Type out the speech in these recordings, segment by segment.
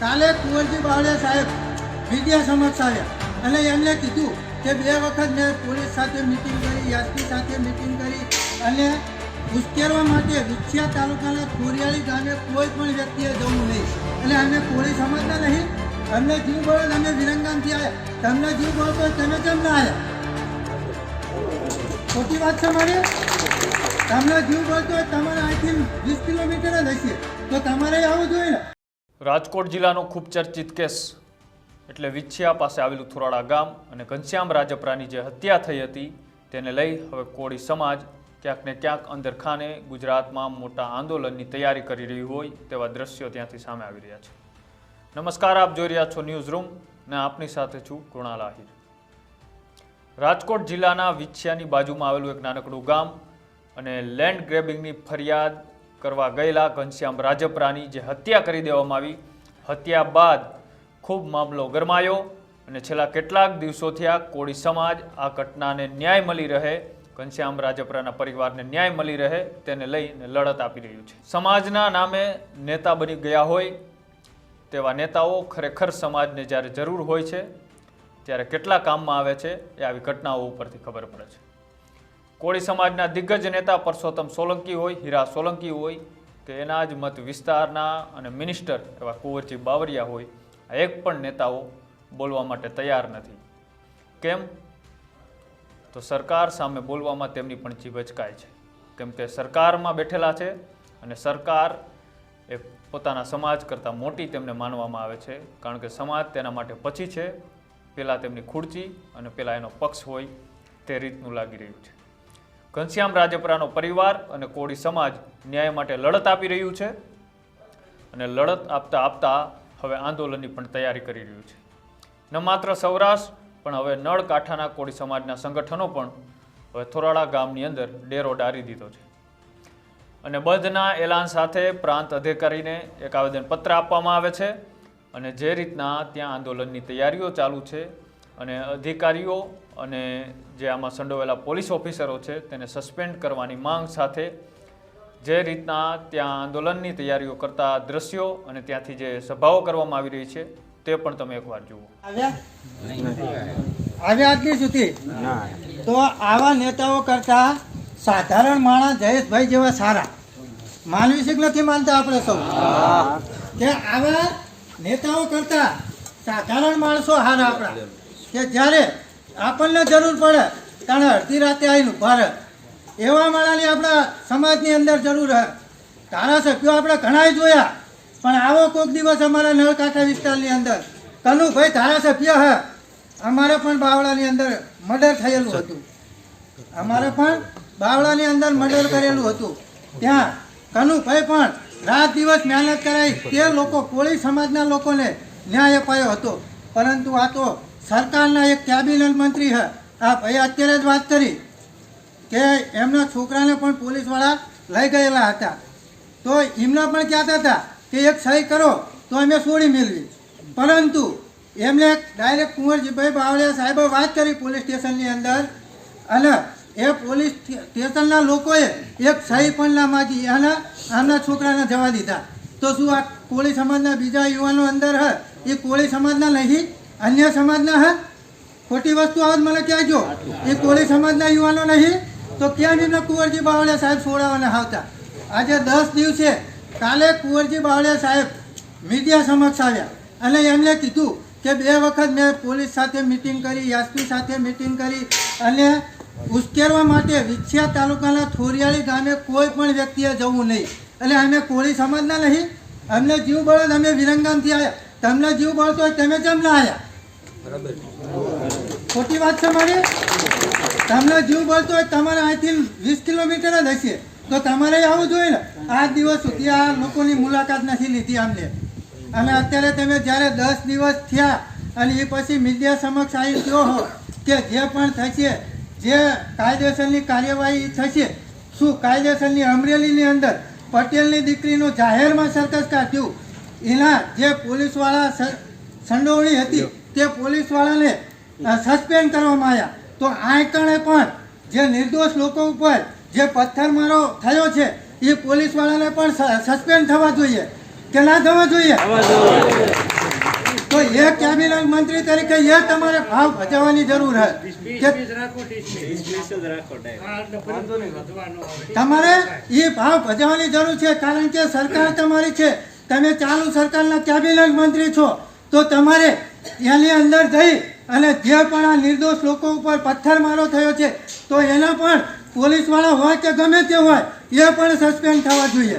કાલે કુંવરજી બાવળિયા સાહેબ મીડિયા સમક્ષ આવ્યા. અને એમને કીધું કે બે વખત મેં પોલીસ સાથે મિટિંગ કરી એસપી સાથે મિટિંગ કરી અને ઉશ્કેરવા માટે વિછિયા તાલુકાના કોરિયાળી ગામે કોઈ પણ વ્યક્તિએ જવું નહીં. અને અમે કોળી સમજતા નહીં. અમને જીવ બળો અમે વિરંગામથી આવ્યા. તમને જીવ બળો તમે કેમ ના આવ્યા? ખોટી વાત છે મારી? તમને જીવ બળતો તમારે અહીંથી વીસ કિલોમીટર જ હશે. તો તમારે આવવું જોઈએ ને. રાજકોટ જિલ્લાનો ખૂબ ચર્ચિત કેસ. એટલે વિછિયા પાસે આવેલું થોરાળા ગામ અને ઘનશ્યામ રાજપરાની જે હત્યા થઈ હતી, તેને લઈ હવે કોળી સમાજ ક્યાંક ને ક્યાંક અંદર ખાને ગુજરાતમાં મોટા આંદોલનની તૈયારી કરી રહ્યું હોય તેવા દ્રશ્યો ત્યાંથી સામે આવી રહ્યા છે. નમસ્કાર, આપ જોઈ રહ્યા છો ન્યૂઝ રૂમ ને આપની સાથે છું કૃણાલ આહિર. રાજકોટ જિલ્લાના વિછિયાની બાજુમાં આવેલું એક નાનકડું ગામ અને લેન્ડ ગ્રેબિંગની ફરિયાદ કરવા ગયેલા ઘનશ્યામ રાજપરાની જે હત્યા કરી દેવામાં આવી. હત્યા બાદ ખૂબ મામલો ગરમાયો અને છેલ્લા કેટલાક દિવસોથી આ કોળી સમાજ આ ઘટનાને ન્યાય મળી રહે, ઘનશ્યામ રાજપરાના પરિવારને ન્યાય મળી રહે તેને લઈને લડત આપી રહ્યું છે. સમાજના નામે નેતા બની ગયા હોય તેવા નેતાઓ ખરેખર સમાજને જ્યારે જરૂર હોય છે, ત્યારે કેટલા કામમાં આવે છે એ આવી ઘટનાઓ ઉપરથી ખબર પડે છે. કોળી સમાજના દિગ્ગજ નેતા પરસોત્તમ સોલંકી હોય, હીરા સોલંકી હોય, કે એના જ મત વિસ્તારના અને મિનિસ્ટર એવા કુંવરજી બાવરિયા હોય, આ એક પણ નેતાઓ બોલવા માટે તૈયાર નથી. કેમ? તો સરકાર સામે બોલવામાં તેમની પણ જીભ અચકાય છે. કેમ કે સરકારમાં બેઠેલા છે અને સરકાર એ પોતાના સમાજ કરતાં મોટી તેમને માનવામાં આવે છે. કારણ કે સમાજ તેના માટે પછી છે. પહેલાં તેમની ખુરચી અને પહેલાં એનો પક્ષ હોય તે રીતનું લાગી રહ્યું છે. ઘનશ્યામ રાજપરાનો પરિવાર અને કોળી સમાજ ન્યાય માટે લડત આપી રહ્યું છે અને લડત આપતા આપતા હવે આંદોલનની પણ તૈયારી કરી રહ્યું છે. ન માત્ર સૌરાષ્ટ્ર, પણ હવે નળ કાંઠાના કોળી સમાજના સંગઠનો પણ હવે થોરાળા ગામની અંદર ડેરો ડારી દીધો છે. અને બંધના એલાન સાથે પ્રાંત અધિકારીને એક આવેદનપત્ર આપવામાં આવે છે અને જે રીતના ત્યાં આંદોલનની તૈયારીઓ ચાલુ છે અને અધિકારીઓ અને જે આમાં સંડોવેલા પોલીસ ઓફિસરો છે તેને સસ્પેન્ડ કરવાની માંગ સાથે જે રીતના ત્યાં આંદોલનની તૈયારીઓ કરતા દ્રશ્યો અને ત્યાંથી જે સભાઓ કરવામાં આવી રહી છે તે પણ તમે એકવાર જુઓ. આવ્યા? આવ્યા આટલી સુધી? તો આવા નેતાઓ કરતા સાધારણ માણસ જયેશભાઈ જેવા સારા. માનવી શીખ નથી માનતા આપણે સૌ. કે આવા નેતાઓ કરતા સાધારણ માણસો હારા આપણા. કે જ્યારે આપણને જરૂર પડે ત્યારે અડધી રાતે આવીને ભારત એવા માળાની આપણા સમાજની અંદર જરૂર હે. ધારાસભ્યો આપણે ઘણાય જોયા પણ આવો કોઈક દિવસ અમારા નળકાંઠા વિસ્તારની અંદર. કનુભાઈ ધારાસભ્ય હે. અમારે પણ બાવળાની અંદર મર્ડર થયેલું હતું. અમારે પણ બાવળાની અંદર મર્ડર કરેલું હતું. ત્યાં કનુભાઈ પણ રાત દિવસ મહેનત કરાઈ તે લોકો કોળી સમાજના લોકોને ન્યાય અપાયો હતો. પરંતુ આ તો સરકારના એક કેબિનેટ મંત્રી હે. આ ભાઈ અત્યારે જ વાત કરી કે એમના છોકરાને પણ પોલીસવાળા લઈ ગયેલા હતા. તો એમના પણ કહેતા હતા કે એક સહી કરો તો અમે છોડી મેળવી. પરંતુ એમને ડાયરેક્ટ કુંવરજીભાઈ બાવળિયા સાહેબે વાત કરી પોલીસ સ્ટેશનની અંદર અને એ પોલીસ સ્ટેશનના લોકોએ એક સહી પણ ના માગી અને આમના છોકરાને જવા દીધા. તો શું આ કોળી સમાજના બીજા યુવાનો અંદર હે? એ કોળી સમાજના નહીં? અન્ય સમાજના, હે? ખોટી વસ્તુ આવે મને કહેજો. એ કોળી સમાજના યુવાનો નહીં, તો ક્યાં એમને કુંવરજી બાવળિયા સાહેબ છોડાવવાના આવતા. આજે દસ દિવસે, કાલે કુંવરજી બાવળિયા સાહેબ મીડિયા સમક્ષ આવ્યા. અને એમને કીધું કે બે વખત મેં પોલીસ સાથે મિટિંગ કરી એસપી સાથે મિટિંગ કરી, અને ઉશ્કેરવા માટે વિછિયા તાલુકાના થોરિયાળી ગામે કોઈ પણ વ્યક્તિએ જવું નહીં. એટલે અમે કોળી સમાજના નહીં. અમને જીવ બળો અમે વિરંગામથી આવ્યા. તમને જીવ બળતો હોય તમે કેમ ના આવ્યા. ખોટી વાત છે મારી? તમને જીવ બળતો હોય તમારે અહીંથી વીસ કિલોમીટર જ હશે. તો તમારે આવવું જોઈએ ને. આ દિવસ સુધી આ લોકોની મુલાકાત નથી લીધી અમને અને અત્યારે તમે જ્યારે દસ દિવસ થયા અને એ પછી મીડિયા સમક્ષ આવી ગયો હો કે જે પણ થશે, જે કાયદેસરની કાર્યવાહી થશે, શું કાયદેસરની અમરેલીની અંદર પટેલની દીકરીનું જાહેરમાં સરકસ કાઢ્યું, એના જે પોલીસવાળા સંડોવણી હતી તે પોલીસવાળાને સસ્પેન્ડ કરવામાં આવ્યા. તો આ કણે પણ જે નિર્દોષ લોકો ઉપર જે પથ્થરમારો થયો છે એ પોલીસવાળાને પણ સસ્પેન્ડ થવા જોઈએ. કે ના થવા જોઈએ? તો એ કેબિનેટ મંત્રી તરીકે એ તમારે ભાવ ભજવવાની જરૂર છે કે તમારે એ ભાવ ભજવવાની જરૂર છે કારણ કે સરકાર તમારી છે. તમે ચાલુ સરકારના કેબિનેટ મંત્રી છો. તો તમારે એની અંદર જઈ અને જે પણ આ નિર્દોષ લોકો ઉપર પથ્થરમારો થયો છે, તો એના પણ પોલીસવાળા હોય કે ગમે તે હોય, એ પણ સસ્પેન્ડ થવા જોઈએ.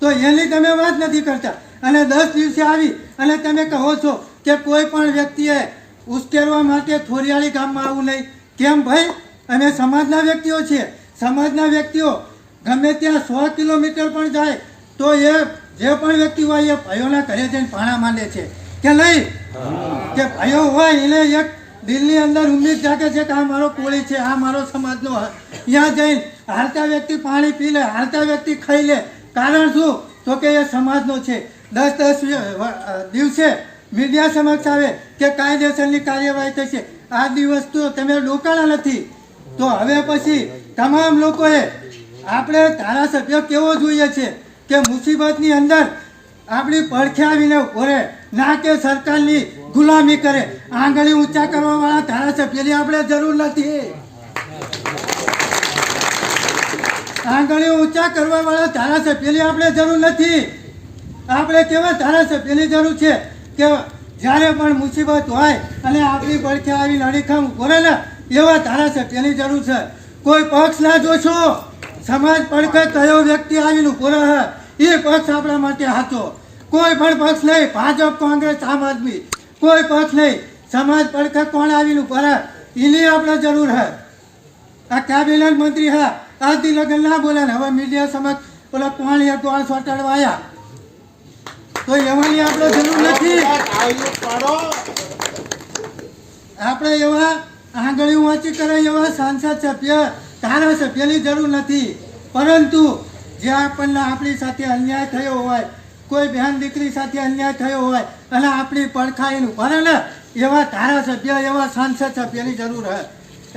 તો એની તમે વાત નથી કરતા. અને દસ દિવસે આવી અને તમે કહો છો કે કોઈ પણ વ્યક્તિએ ઉશ્કેરવા માટે થોરિયાળી ગામમાં આવવું નહીં. કેમ ભાઈ? અમે સમાજના વ્યક્તિઓ છીએ. સમાજના વ્યક્તિઓ ગમે ત્યાં સો કિલોમીટર પણ જાય, તો એ જે પણ વ્યક્તિ હોય એ ભાઈઓના ઘરે જઈને પાણા માંડે છે. કે નહીં? કે ભાઈઓ હોય એને એક દિલની અંદર ઉમ્મીદ જાગે છે કે આ મારો કોળી છે, આ મારો સમાજનો ત્યાં જઈને હાલતા વ્યક્તિ પાણી પી લે, હાલતા વ્યક્તિ ખાઈ લે. કારણ શું? તો કે એ સમાજનો છે. દસ દસ દિવસે મીડિયા સમક્ષ આવે કે કાયદેસરની કાર્યવાહી થશે. આ દિવસ તો તમે રોકાણા નથી. તો હવે પછી તમામ લોકોએ, આપણે ધારાસભ્ય કેવો જોઈએ છે કે મુસીબતની અંદર આપણી પડખે આવીને ઊભો ના કે સરકારની ગુલામી કરે. આંગળી ઊંચા કરવા વાળા ધારાસભ્યની આપણે જરૂર નથી. આંગળી ઊંચા કરવા વાળા ધારાસભ્યની આપણે જરૂર નથી. આપણે કેવા ધારાસભ્યની જરૂર છે કે જ્યારે પણ મુસીબત હોય અને આપણી પડખે આવીને અડીખમ ઊભો ને એવા ધારાસભ્યની જરૂર છે. કોઈ પક્ષ ના જોશો. સમાજ પડખે કયો વ્યક્તિ આવીને ઊભો રહે, એ પક્ષ આપણા માટે સાચો કોઈ પણ પક્ષ નહીં, ભાજપ, કોંગ્રેસ, આમ આદમી. કોઈ પક્ષ નહીં. સમાજ પડખે કોણ આવીને પર એની આપણે જરૂર હે. આ કેબિનેટ મંત્રી હા. આજથી લગન ના બોલે હવે મીડિયા સમક્ષ ઓલા કોણ એક ગોળ સોટાડવા તો એવાની આપણે જરૂર નથી. આપણે એવા આંગળી વાંચી કરે એવા સાંસદ સભ્ય, ધારાસભ્યની જરૂર નથી. પરંતુ જે આપણને આપણી સાથે અન્યાય થયો હોય કોઈ બહેન દીકરી સાથે અન્યાય થયો હોય, અને આપણી પડખાઈનું ભરે ને એવા ધારાસભ્ય, એવા સાંસદ સભ્યની જરૂર હોય.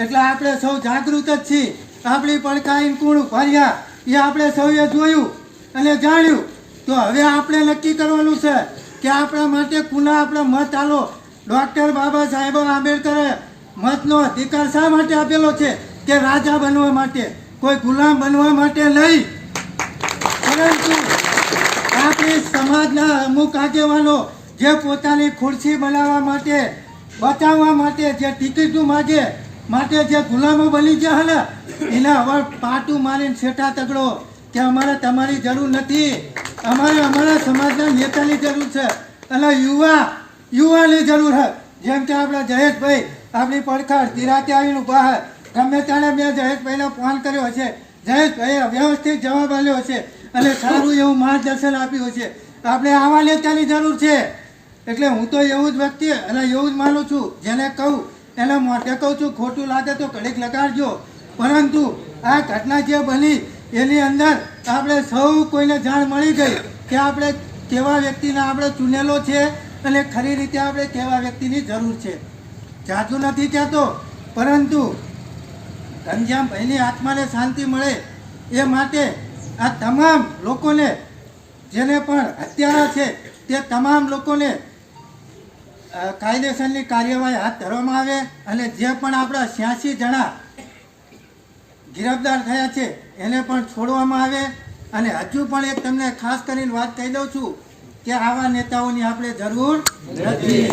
એટલે આપણે સૌ જાગૃત જ છીએ. આપણી પડખાઈને કુણ ભર્યા એ આપણે સૌએ જોયું અને જાણ્યું. તો હવે આપણે નક્કી કરવાનું છે કે આપણા માટે કુના આપણે મત આલો. ડૉક્ટર બાબા સાહેબ આંબેડકરે મતનો અધિકાર શા માટે આપેલો છે? કે રાજા બનવા માટે? કોઈ ગુલામ બનવા માટે નહીં. પરંતુ આપણી સમાજના અમુક આગેવાનો જે પોતાની ખુરશી બનાવવા માટે, બચાવવા માટે, જે ટિકિટું માગે, માટે જે ગુલામો બની ગયા હે એના હવે પાટું મારીને છેટા તગડો. કે અમારે તમારી જરૂર નથી. અમારે અમારા સમાજના નેતાની જરૂર છે. અને યુવા, યુવાની જરૂર છે જેમ કે આપણા જયેશભાઈ, આપણી પડખર ધીરાતે આવીને ઊભા ગમે ત્યારે મેં જયેશભાઈને ફોન કર્યો હશે. જયેશભાઈએ વ્યવસ્થિત જવાબ આપ્યો છે અને સારું એવું માર્ગદર્શન આપ્યું છે આપણે આવા નેતાની જરૂર છે. એટલે હું તો એવું જ વ્યક્તિ અને એવું જ માનું છું. જેને કહું, એને મોઢે કહું છું, ખોટું લાગે તો ઘડીક લગાડજો. પરંતુ આ ઘટના જે બની, એની અંદર આપણે સૌ કોઈને જાણ મળી ગઈ કે આપણે કેવા વ્યક્તિને આપણે ચૂનેલો છે અને ખરી રીતે આપણે કેવા વ્યક્તિની જરૂર છે. જાતું નથી કહેતો. પરંતુ ઘનશ્યામભાઈની આત્માને શાંતિ મળે એ માટે આ તમામ લોકોને જેને પણ હત્યારા છે, તે તમામ લોકોને કાયદેસરની કાર્યવાહી હાથ ધરવામાં આવે અને જે પણ આપણા છ્યાસી જણા ગિરફદાર થયા છે, એને પણ છોડવામાં આવે. અને હજુ પણ એક તમને ખાસ કરીને વાત કહી દઉં છું કે આવા નેતાઓની આપણે જરૂર નથી.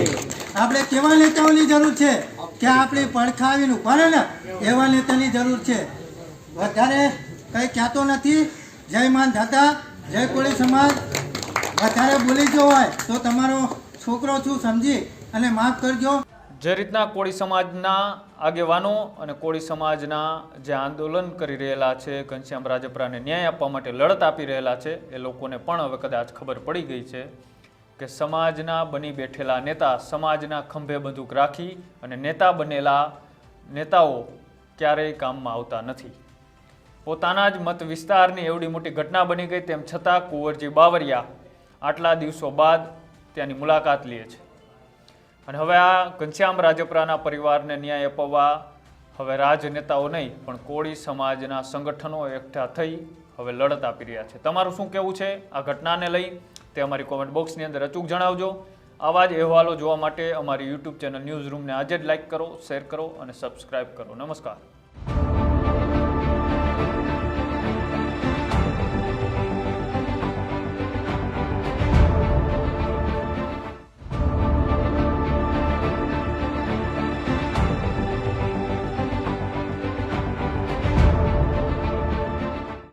આપણે કેવા નેતાઓની જરૂર છે? કે આપણે પડખા આવીને રહે ને, એવા નેતાની જરૂર છે. વધારે કંઈ કહેતો નથી. જય માન દાદા, જય કોળી સમાજ. વધારે બોલી ગયો હોય તો તમારો છોકરો છું, સમજી. અને માફ કરજો. જે રીતના કોળી સમાજના આગેવાનો અને કોળી સમાજના જે આંદોલન કરી રહેલા છે, ઘનશ્યામ રાજપરાને ન્યાય આપવા માટે લડત આપી રહેલા છે, એ લોકોને પણ હવે કદાચ ખબર પડી ગઈ છે. કે સમાજના બની બેઠેલા નેતા સમાજના ખંભે બંદૂક રાખી અને નેતા બનેલા નેતાઓ ક્યારેય કામમાં આવતા નથી. પોતાના જ મત વિસ્તારની એવડી મોટી ઘટના બની ગઈ તેમ છતાં કુંવરજી બાવરિયા આટલા દિવસો બાદ ત્યાંની મુલાકાત લે છે. અને હવે આ ઘનશ્યામ રાજપરાના પરિવારને ન્યાય અપાવવા હવે રાજનેતાઓ નહીં, પણ કોળી સમાજના સંગઠનો એકઠા થઈ હવે લડત આપી રહ્યા છે. તમારું શું કહેવું છે આ ઘટનાને લઈ? તે અમારી કોમેન્ટ બોક્સની અંદર અચૂક જણાવજો. આવા જ અહેવાલો જોવા માટે અમારી યુટ્યુબ ચેનલ ન્યૂઝ રૂમને આજે જ લાઇક કરો શેર કરો અને સબસ્ક્રાઇબ કરો. નમસ્કાર.